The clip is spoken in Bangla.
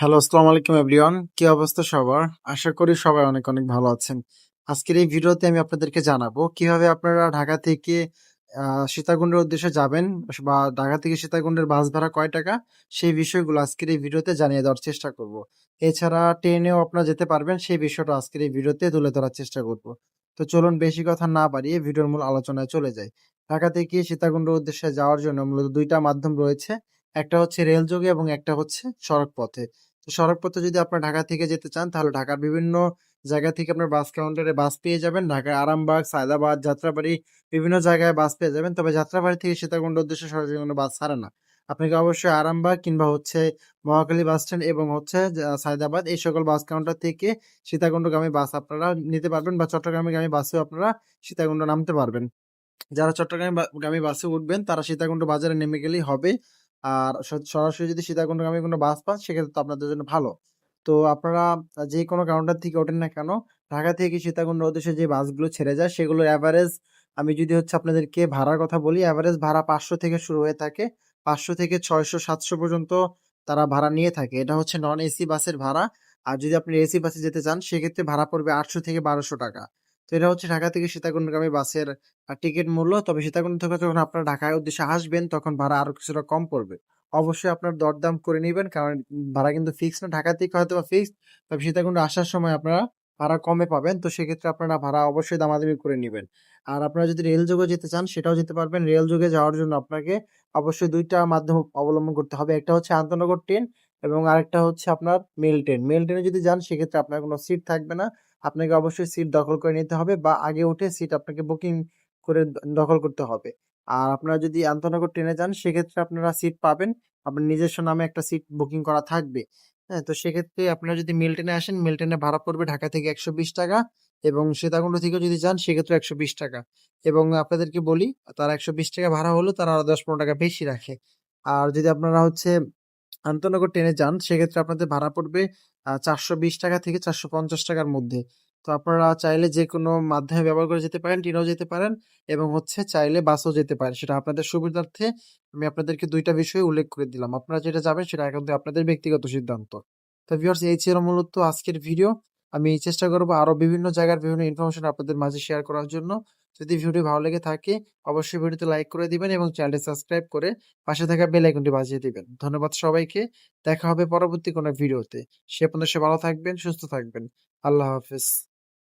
হ্যালো, আসসালামু আলাইকুম এভরিওয়ান। কি অবস্থা সবার? আশা করি সবাই অনেক অনেক ভালো আছেন। আজকের এই ভিডিওতে আমি আপনাদেরকে জানাব কীভাবে আপনারা ঢাকা থেকে সীতাকুণ্ডের উদ্দেশ্যে যাবেন বা ঢাকা থেকে সীতাকুণ্ডের বাস ভাড়া কয় টাকা, সেই বিষয়গুলো আজকের এই ভিডিওতে জানিয়ে দেওয়ার চেষ্টা করব। এছাড়া ট্রেনেও আপনারা যেতে পারবেন, সেই বিষয়টা আজকের এই ভিডিওতে তুলে ধরার চেষ্টা করব। তো চলুন বেশি কথা না বাড়িয়ে ভিডিওর মূল আলোচনায় চলে যাই। ঢাকা থেকে সীতাকুণ্ডের উদ্দেশ্যে যাওয়ার জন্য মূলত দুইটা মাধ্যম রয়েছে। একটা হচ্ছে রেল যোগে এবং একটা হচ্ছে সড়ক পথে তো সড়ক পথে যদি আপনার ঢাকা থেকে যেতে চান, তাহলে ঢাকার বিভিন্ন জায়গা থেকে আপনার বাস কাউন্টারে বাস পেয়ে যাবেন। ঢাকার আরামবাগ, সায়দাবাদ, যাত্রাবাড়ি বিভিন্ন জায়গায় বাস পেয়ে যাবেন। তবে যাত্রাবাড়ি থেকে সীতাকুণ্ড উদ্দেশ্যে সরাসরি কোনো বাস ছাড়ে না। আপনাকে অবশ্যই আরামবাগ কিংবা হচ্ছে মহাকালী বাস স্ট্যান্ড এবং হচ্ছে সায়দাবাদ এই সকল বাস কাউন্টার থেকে সীতাকুণ্ডগামী বাস আপনারা নিতে পারবেন বা চট্টগ্রামগামী বাসেও আপনারা সীতাকুণ্ড নামতে পারবেন। যারা চট্টগ্রাম বা- গামী বাসে উঠবেন, তারা সীতাকুণ্ড বাজারে নেমে গেলেই হবে। আর সরাসরি যদি সীতাকুণ্ডগামী কোনো বাস পান, সেক্ষেত্রে তো আপনাদের জন্য ভালো। তো আপনারা যে কোনো কাউন্টার থেকে ওঠেন না কেন, ঢাকা থেকে সীতাকুণ্ড উদ্দেশ্যে যে বাসগুলো ছেড়ে যায়, সেগুলোর অ্যাভারেজ আমি যদি হচ্ছে আপনাদেরকে ভাড়ার কথা বলি অ্যাভারেজ ভাড়া পাঁচশো থেকে শুরু হয়ে থাকে। পাঁচশো থেকে ছয়শো, সাতশো পর্যন্ত তারা ভাড়া নিয়ে থাকে। এটা হচ্ছে নন এসি বাসের ভাড়া। আর যদি আপনি এসি বাসে যেতে চান, সেক্ষেত্রে ভাড়া পড়বে আটশো থেকে বারোশো টাকা। তো এটা হচ্ছে ঢাকা থেকে সীতাকুণ্ডগামী বাসের টিকিট মূল্য। তবে সীতাকুণ্ড থেকে যখন আপনারা ঢাকায় উদ্দেশ্যে আসবেন, তখন ভাড়া আরও কিছুটা কম পড়বে। অবশ্যই আপনার দরদাম করে নেবেন, কারণ ভাড়া কিন্তু ফিক্স না। ঢাকা থেকে হয়তো বা ফিক্স তবে সীতাকুণ্ড আসার সময় আপনারা ভাড়া কমে পাবেন। তো সেক্ষেত্রে আপনারা ভাড়া অবশ্যই দামাদামি করে নেবেন। আর আপনারা যদি রেল যোগে যেতে চান, সেটাও যেতে পারবেন। রেল যোগে যাওয়ার জন্য আপনাকে অবশ্যই দুইটা মাধ্যম অবলম্বন করতে হবে। একটা হচ্ছে আন্তনগর ট্রেন এবং আরেকটা হচ্ছে আপনার মেল ট্রেন। মেল ট্রেনে যদি যান, সেক্ষেত্রে আপনার কোনো সিট থাকবে না। আপনাকে অবশ্যই সিট দখল করে নিতে হবে বা আগে উঠে সিট আপনাকে বুকিং করে দখল করতে হবে। আর আপনারা যদি আন্তনগর ট্রেনে যান, সেক্ষেত্রে আপনারা সিট পাবেন। আপনার নিজস্ব নামে একটা সিট বুকিং করা থাকবে। হ্যাঁ তো সেক্ষেত্রে আপনারা যদি মেল ট্রেনে আসেন মেল ট্রেনে ভাড়া পড়বে ঢাকা থেকে একশো বিশ টাকা এবং সীতাকুণ্ড থেকে যদি যান, সেক্ষেত্রে একশো বিশ টাকা এবং আপনাদেরকে বলি, তারা একশো বিশ টাকা ভাড়া হলো তারা আরও দশ পনেরো টাকা বেশি রাখে। আর যদি আপনারা হচ্ছে আন্তনগর ট্রেনে যান, সেক্ষেত্রে আপনাদের ভাড়া পড়বে চারশো বিশ টাকা থেকে চারশো পঞ্চাশ টাকার মধ্যে। তো আপনারা চাইলে যে কোনো মাধ্যমে ব্যবহার করে যেতে পারেন, ট্রেনেও যেতে পারেন এবং হচ্ছে চাইলে বাসও যেতে পারেন। সেটা আপনাদের সুবিধার্থে আমি আপনাদেরকে দুইটা বিষয় উল্লেখ করে দিলাম। আপনারা যেটা যাবেন সেটা একান্ত আপনাদের ব্যক্তিগত সিদ্ধান্ত। তো ভিউয়ার্স এই ছিল মূলত আজকের ভিডিও আমি চেষ্টা করব আরও বিভিন্ন জায়গার বিভিন্ন ইনফরমেশন আপনাদের মাঝে শেয়ার করার জন্য। যদি ভিডিও ভালো লেগে থাকে, অবশ্যই ভিডিওতে লাইক করে দিবেন এবং চ্যানেলটি সাবস্ক্রাইব করে পাশে থাকা বেল আইকনটি বাজিয়ে দিবেন। ধন্যবাদ সবাইকে, দেখা হবে পরবর্তী কোনো ভিডিওতে সে আপনাদের সে ভালো থাকবেন, সুস্থ থাকবেন। আল্লাহ হাফেজ।